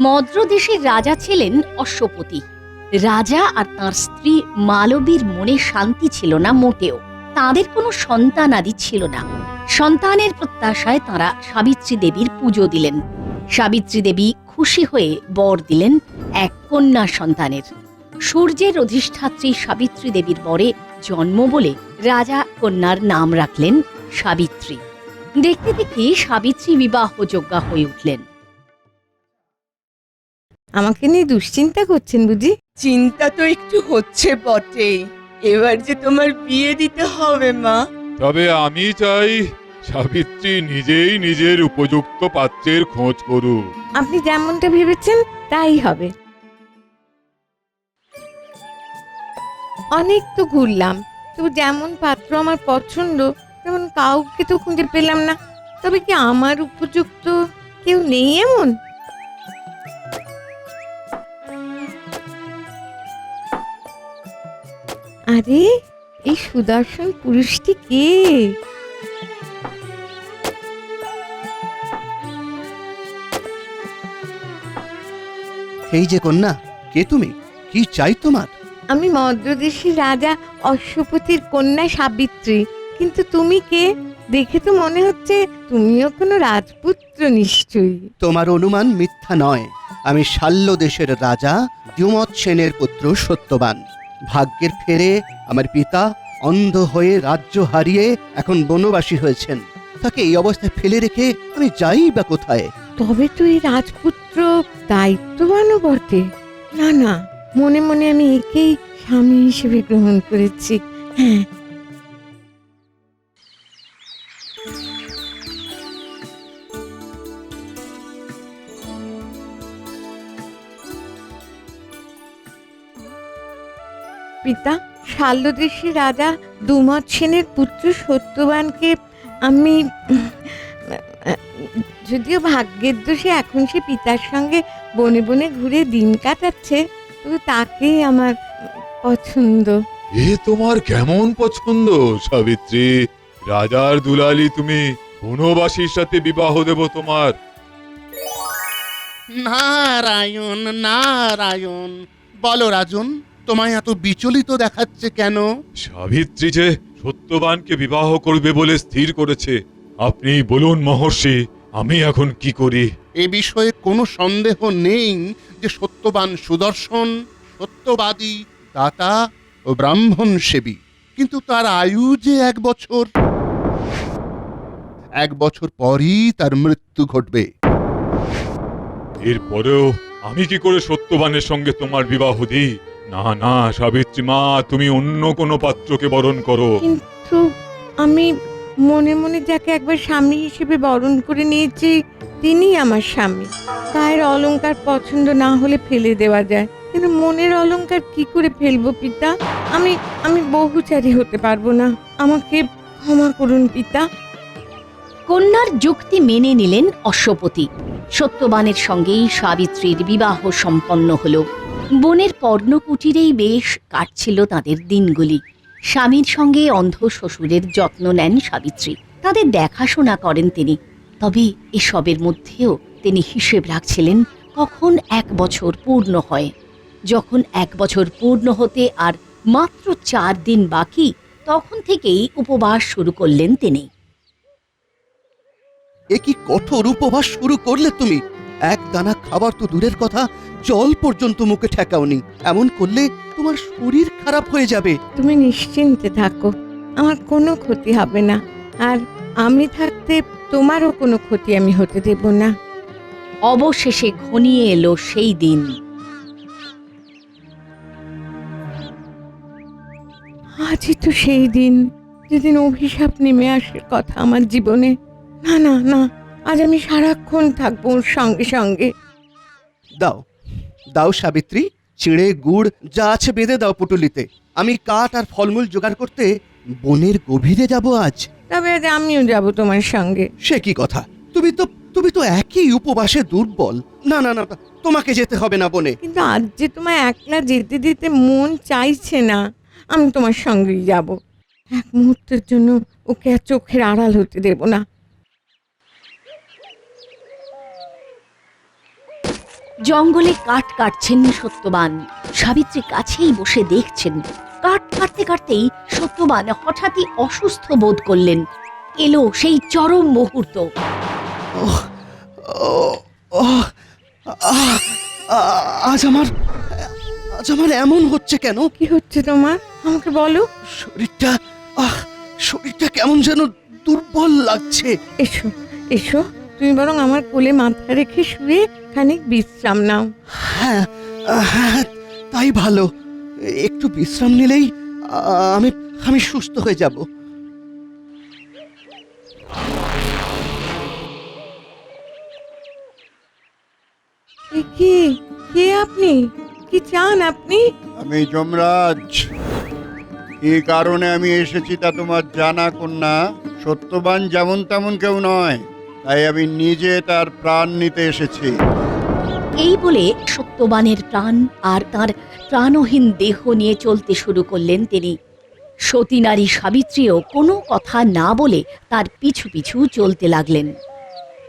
মদ্র দেশের রাজা ছিলেন অশ্বপতি। রাজা আর তার স্ত্রী মালবীর মনে শান্তি ছিল না মোটেও। তাদের কোনো সন্তান আদি ছিল না। সন্তানের প্রত্যাশায় তারা সাবিত্রী দেবীর পুজো দিলেন। সাবিত্রী দেবী খুশি হয়ে বর দিলেন এক কন্যা সন্তানের। সূর্যের অধিষ্ঠাত্রী সাবিত্রী দেবীর বরে জন্ম বলে রাজা কন্যার নাম রাখলেন সাবিত্রী। দেখতে দেখতে সাবিত্রী বিবাহযোগ্যা হয়ে উঠলেন। আমাকে নিয়ে দুশ্চিন্তা করছেন বুঝি? চিন্তা তো একটু হচ্ছে বটে। এবার যে তোমার বিয়ে দিতে হবে মা। তবে আমি চাই সাবিত্রী নিজেই নিজের উপযুক্ত পাত্রের খোঁজ করুক। আপনি যেমনটা ভেবেছেন তাই হবে। অনেক তো ঘুরলাম তবু যেমন পাত্র আমার পছন্দ তেমন কাউকে তো খুঁজে পেলাম না। তবে কি আমার উপযুক্ত কেউ নেই এমন? আরে এই সুদর্শন পুরুষটি কে? এই যে কন্যা কে তুমি? কি চাই তোমার? আমি মদ্রদেশের রাজা অশ্বপতির কন্যা সাবিত্রী। কিন্তু তুমি কে? দেখে তো মনে হচ্ছে তুমিও কোনো রাজপুত্র নিশ্চয়ই। তোমার অনুমান মিথ্যা নয়। আমি শাল্য দেশের রাজা দ্যুমৎ সেনের পুত্র সত্যবান। ভাগ্যের ফেরে আমার পিতা অন্ধ হয়ে রাজ্য হারিয়ে এখন বনবাসী হয়েছেন। তাকে এই অবস্থায় ফেলে রেখে আমি যাই বা কোথায়? তবে তো এই রাজপুত্র দায়িত্ববানও বটে। না না মনে মনে আমি একেই স্বামী হিসেবে গ্রহণ করেছি। হ্যাঁ পিতা শাল্যদেশী রাজা দুমত সেনের পুত্র সত্যবানকে আমি যদিও ভাগ্যের দোষে এখন সে পিতার সঙ্গে বনে বনে ঘুরে দিন কাটাচ্ছে তবু তাকেই আমার পছন্দ। এ তোমার কেমন পছন্দ সাবিত্রী? রাজার দুলালি তুমি বনবাসীর সাথে বিবাহ দেব তোমার। নারায়ণ নারায়ণ বলো রাজন তোমায় এত বিচলিত দেখাচ্ছে কেন? সাবিত্রী যে সত্যবানকে বিবাহ করবে বলে স্থির করেছে আপনি বলুন মহর্ষি আমি এখন কি করি? এ বিষয়ে কোনো সন্দেহ নেই যে সত্যবান সুদর্শন সত্যবাদী দাতা ও ব্রাহ্মণ সেবী। কিন্তু তার আয়ু যে এক বছর এক বছর পরই তার মৃত্যু ঘটবে। এরপরেও আমি কি করে সত্যবানের সঙ্গে তোমার বিবাহ দিই? না না সাবিত্রী মা তুমি অন্য কোনো পাত্রকে বরণ করো। কিন্তু আমি মনে মনে যাকে একবার স্বামী হিসেবে বরণ করে নিয়েছি তিনিই আমার স্বামী। গায়ের অলংকার পছন্দ না হলে ফেলে দেওয়া যায়। কিন্তু মনের অলংকার কি করে ফেলব পিতা? আমি আমি বহুচারী হতে পারব না। আমাকে ক্ষমা করুন পিতা। কন্যার যুক্তি মেনে নিলেন অশ্বপতি। সত্যবানের সঙ্গেই সাবিত্রীর বিবাহ সম্পন্ন হল। বনের পর্ণকুটিরেই বেশ কাটছিল তাদের দিনগুলি। স্বামীর সঙ্গে অন্ধ শ্বশুরের যত্ন নেন সাবিত্রী। তাদের দেখাশোনা করেন তিনি। তবে এসবের মধ্যেও তিনি হিসেব রাখছিলেন কখন এক বছর পূর্ণ হয়। যখন এক বছর পূর্ণ হতে আর মাত্র চার দিন বাকি, তখন থেকেই উপবাস শুরু করলেন তিনি। কঠোর উপবাস শুরু করলে তুমি? এক দানা খাবার তো দূরের কথা জল পর্যন্ত মুখে ঠেকাওনি। এমন করলে তোমার শরীর খারাপ হয়ে যাবে। তুমি নিশ্চিন্তে থাকো আমার কোনো ক্ষতি হবে না। আর আমি থাকতে তোমারও কোনো ক্ষতি আমি হতে দেব না। অবশেষে ঘনিয়ে এলো সেই দিন। আজই তো সেই দিন যেদিন অভিশাপ নেমে আসার কথা আমার জীবনে। না না না আজ আমি সারাক্ষণ থাকব ওর সঙ্গে সঙ্গে। দাও দাও সাবিত্রী চিড়ে গুড় যা আছে বেঁধে দাও পুটুলিতে। আমি কাঠ আর ফলমূল জোগাড় করতে বনের গভীরে যাব আজ। তবে আজ আমিও যাব তোমার সঙ্গে। সে কি কথা? তুমি তো তুমি তো একই উপবাসে দুর্বল। না না না তোমাকে যেতে হবে না বনে। কিন্তু আজ যে তোমায় একলা যেতে দিতে মন চাইছে না আমি তোমার সঙ্গেই যাব। এক মুহূর্তের জন্য ওকে আর চোখের আড়াল হতে দেব না। জঙ্গলে কাঠ কাটছেন সত্যবান। সাবিত্রী কাছেই বসে দেখছেন। কাঠ কাটতে কাটতেই সত্যবান হঠাৎই অসুস্থ বোধ করলেন। এলো সেই চরম মুহূর্ত। আজ আমার আজ আমার এমন হচ্ছে কেন? কি হচ্ছে তোমার? আমাকে বলো। শরীরটা আহ শরীরটা কেমন যেন দুর্বল লাগছে। এসো এসো। তুমি বরং আমার কোলে মাথা রেখে শুয়ে খানিক বিশ্রাম নাও। হ্যাঁ হ্যাঁ তাই ভালো। একটু বিশ্রাম নিলেই আমি আমি সুস্থ হয়ে যাব। এ কি? কে আপনি? কি চান আপনি? আমি যমরাজ। কি কারণে আমি এসেছি তা তোমার জানা কন্যা? সত্যবান যেমন তেমন কেউ নয়। তাই আমি নিজে তার প্রাণ নিতে এসেছি। এই বলে সত্যবানের প্রাণ আর তার প্রাণহীন দেহ নিয়ে চলতে শুরু করলেন তিনি। সতী নারী সাবিত্রীও কোনো কথা না বলে তার পিছু পিছু চলতে লাগলেন।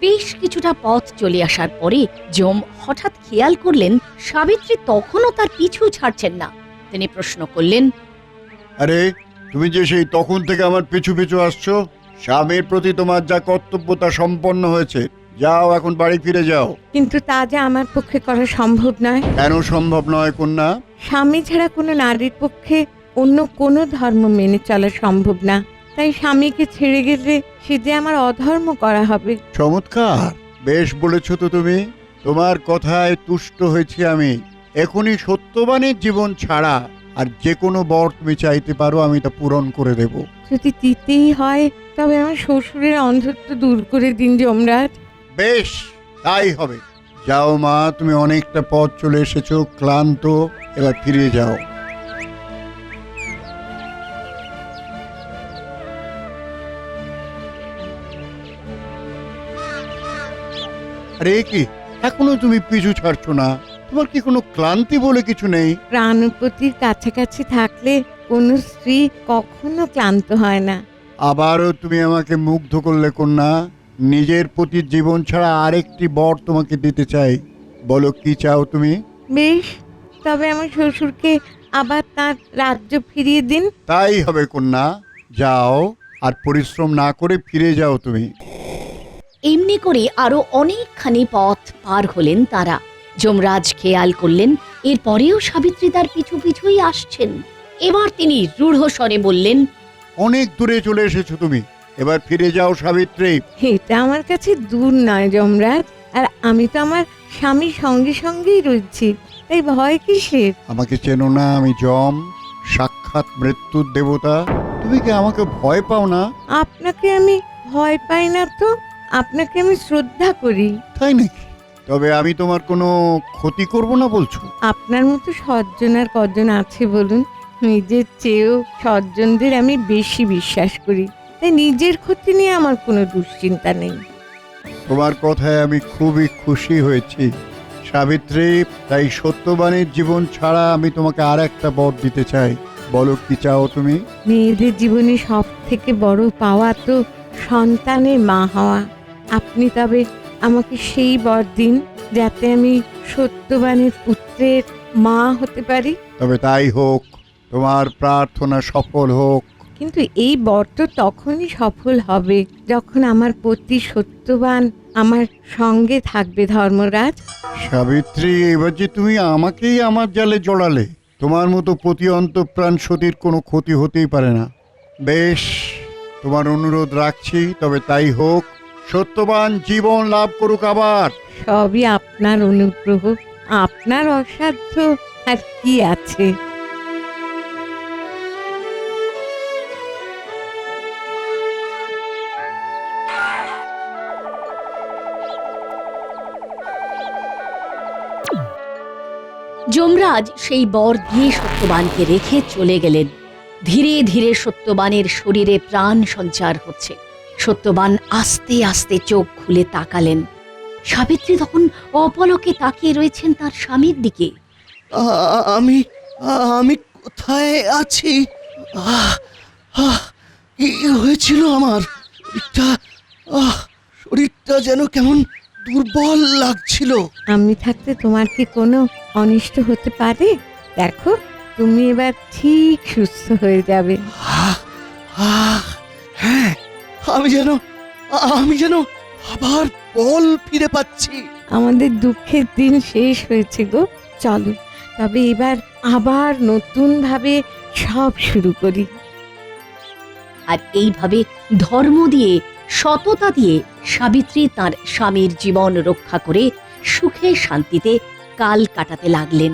বেশ কিছুটা পথ চলে আসার পরে যম হঠাৎ খেয়াল করলেন, সাবিত্রী তখনও তার পিছু ছাড়ছেন না। তিনি প্রশ্ন করলেন, আরে, তুমি যে সেই তখন থেকে আমার পিছু পিছু আসছো, স্বামীর প্রতি তোমার যা কর্তব্য তা সম্পন্ন হয়েছে যাও এখন বাড়ি ফিরে যাও। কিন্তু তা যে আমার পক্ষে করা সম্ভব নয়। কেন সম্ভব নয় কন্যা? স্বামী ছাড়া কোনো নারীর পক্ষে অন্য কোনো ধর্ম মেনে চলা সম্ভব না। তাই স্বামীকে ছেড়ে গেলে সে যে আমার অধর্ম করা হবে। চমৎকার। বেশ বলেছ তো তুমি। তোমার কথায় তুষ্ট হয়েছি আমি। এখনই সত্যবানের জীবন ছাড়া আর যে কোনো বর তুমি চাইতে পারো আমি তা পূরণ করে দেব। যদি দিতেই হয় তবে আমার শ্বশুরের অন্ধত্ব দূর করে দিন যমরাজ। বেশ তাই হবে। যাও মা তুমি অনেকটা পথ চলে এসেছ ক্লান্ত। এবার ফিরে যাও। আরে কি এখনও তুমি পিছু ছাড়ছো না। তোমার কি কোনো ক্লান্তি বলে কিছু নেই? প্রাণপতির কাছাকাছি থাকলে কোনো স্ত্রী কখনো ক্লান্ত হয় না। আবারও তুমি আমাকে মুগ্ধ করলে কন্যা। নিজের প্রতি জীবন ছাড়া আরেকটি বর তোমাকে দিতে চাই। বলো কি চাও তুমি? বেশ তবে আমার শ্বশুরকে আবার তার রাজ্য ফিরিয়ে দিন। তাই হবে কন্যা যাও আর পরিশ্রম না করে ফিরে যাও তুমি। এমনি করে আরও অনেকখানি পথ পার হলেন তারা। যমরাজ খেয়াল করলেন এরপরেও সাবিত্রী তার পিছু পিছুই আসছেন। এবার তিনি রূঢ় স্বরে বললেন অনেক দূরে চলে এসেছ তুমি। এবার ফিরে যাও সাবিত্রী। এটা আমার কাছে দূর নয় যমরাজ আর আমি তো আমার স্বামীর সঙ্গে সঙ্গেই রয়েছি তাই ভয় কিসের? আমাকে চেনো না আমি জম সাক্ষাৎ মৃত্যুর দেবতা। তুমি কি আমাকে ভয় পাও না? আপনাকে আমি ভয় পাই না তো আপনাকে আমি শ্রদ্ধা করি। তাই নাকি? তবে আমি তোমার কোনো ক্ষতি করব না বলছো? আপনার মতো সজ্জন আর কজন আছে বলুন নিজের চেয়েও সজ্জনদের আমি বেশি বিশ্বাস করি। তাই নিজের ক্ষতি নিয়ে আমার কোনো দুশ্চিন্তা নেই। তোমার কথায় আমি খুবই খুশি হয়েছি সাবিত্রী। তাই সত্যবাণীর জীবন ছাড়া আমি তোমাকে আর একটা বর দিতে চাই। বলো কি চাও তুমি? মেয়েদের জীবনে সব থেকে বড় পাওয়া তো সন্তানের মা হওয়া। আপনি তবে আমাকে সেই বর দিন যাতে আমি সত্যবানের পুত্রের মা হতে পারি। তবে তাই হোক তোমার প্রার্থনা সফল হোক। কিন্তু এই বর তো তখনই সফল হবে যখন আমার পতি সত্যবান আমার সঙ্গে থাকবে ধর্মরাজ। সাবিত্রী এবার যে তুমি আমাকেই আমার জালে জড়ালে তোমার মতো প্রতি অন্তঃপ্রাণ সতীর কোনো ক্ষতি হতেই পারে না। বেশ তোমার অনুরোধ রাখছি তবে তাই হোক সত্যবান জীবন লাভ করুক আবার। সবই আপনার অনুগ্রহ আপনার অসাধ্য আর কি আছে? যমরাজ সেই বর দিয়ে সত্যবানকে রেখে চলে গেলেন। ধীরে ধীরে সত্যবানের শরীরে প্রাণ সঞ্চার হচ্ছে। সত্যবান আস্তে আস্তে চোখ খুলে তাকালেন। সাবিত্রী তখন অপলকে তাকিয়ে রয়েছেন তার স্বামীর দিকে। আমি আমি কোথায় আছি? কি হয়েছিল আমার? শরীরটা যেন কেমন দুর্বল লাগছিল। আমি থাকতে তোমার কি কোনো অনিষ্ট হতে পারে? দেখো তুমি এবার ঠিক সুস্থ হয়ে যাবে। আহ, আহ, হ্যাঁ আমি যেন আমি যেন আবার বল ফিরে পাচ্ছি। আমাদের দুঃখের দিন শেষ হয়েছে গো। চলো তবে এবার আবার নতুন ভাবে সব শুরু করি। আর এইভাবে ধর্ম দিয়ে সততা দিয়ে সাবিত্রী তার স্বামীর জীবন রক্ষা করে সুখে শান্তিতে কাল কাটাতে লাগলেন।